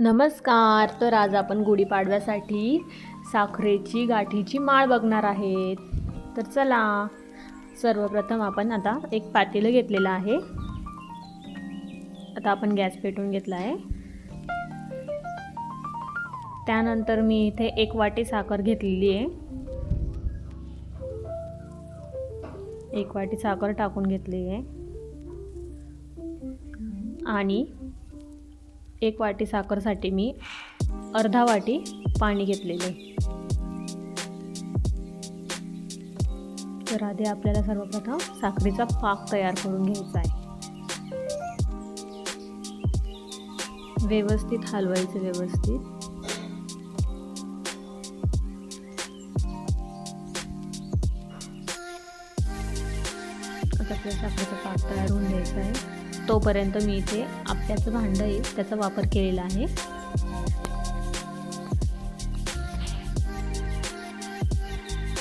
नमस्कार. तर आज आपण गुढीपाडव्यासाठी साखरेची गाठीची माळ बघणार आहेत. तर चला सर्वप्रथम आपण आता एक पातेलं घेतलेलं आहे. आता आपण गॅस पेटून घेतला आहे. त्यानंतर मी इथे एक वाटी साखर घेतलेली आहे. एक वाटी साखर टाकून घेतली आहे. आणि एक वाटी साखरसाठी मी अर्धा वाटी पाणी घेतलेले. तर आधी आपल्याला सर्वप्रथम साखरेचा पाक तयार करून घ्यायचा आहे. व्यवस्थित हलवायचं व्यवस्थित. आता आपल्या साखरेचा पाक तयार होऊन द्यायचा आहे. तोपर्यंत मी इथे आपल्याचं भांडं आहे त्याचा वापर केलेला आहे.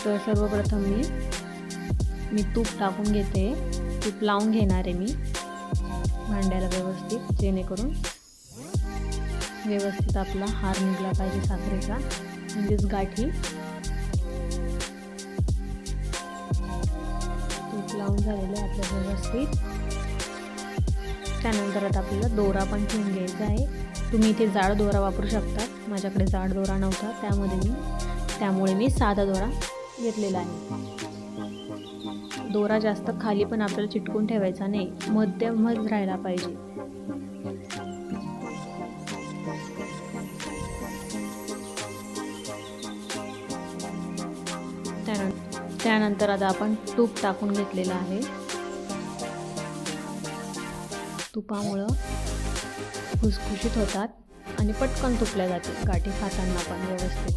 तर सर्वप्रथम मी मी तूप टाकून घेते. तूप लावून घेणार आहे मी. भांड्याला व्यवस्थित जेणेकरून व्यवस्थित आपला हार निघला पाहिजे साखरेचा म्हणजेच गाठी. तूप लावून झालेलं आहे आपल्या व्यवस्थित. त्यानंतर आता आपल्याला दोरा पण ठेवून घ्यायचा आहे. तुम्ही इथे जाड दोरा वापरू शकता. माझ्याकडे जाड दोरा नव्हता. त्यामध्ये मी त्यामुळे मी साधा दोरा घेतलेला आहे. दोरा जास्त खाली पण आपल्याला चिटकून ठेवायचा नाही. मध्यमच राहायला पाहिजे. त्यानंतर त्यानंतर आता आपण तूप टाकून घेतलेलं आहे. तुपामुळं खुसखुशीत होतात आणि पटकन तुपल्या जाते. गाठी खाताना पण व्यवस्थित.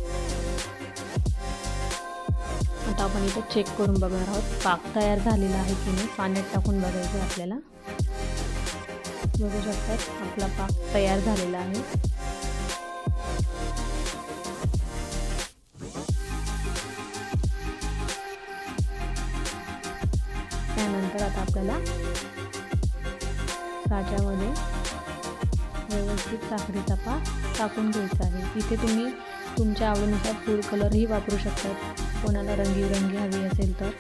आता आपण इथं चेक करून बघणार आहोत. पाक तयार झालेला आहे की नाही पाण्यात टाकून बघायचं आपल्याला. बघू शकतात आपला पाक तयार झालेला आहे. त्यानंतर आता आपल्याला साच्यामध्ये व्यवस्थित साखरेचा पाक टाकून घ्यायचा आहे. इथे तुम्ही तुमच्या आवडीनुसार फूड कलरही वापरू शकतात. कोणाला रंगीबिरंगी हवी असेल तर.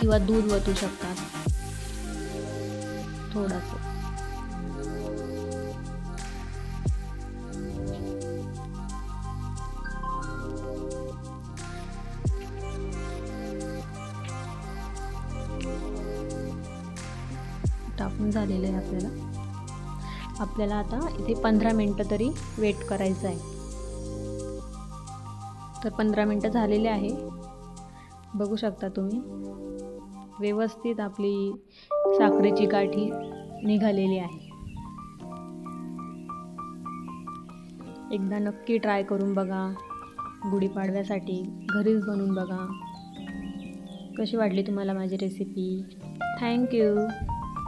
किंवा दूध वतू शकतात. थोडंसं. टाकून झालेलं आहे आपल्याला. आपल्याला आता इथे पंधरा मिनटं तरी वेट करायचं आहे. तर पंधरा मिनटं झालेले आहे. बघू शकता तुम्ही. व्यवस्थित आपली साखरेची गाठी निघालेली आहे. एकदा नक्की ट्राय करून बघा. गुढीपाडव्यासाठी घरीच बनवून बघा. कशी वाटली तुम्हाला माझी रेसिपी थँक्यू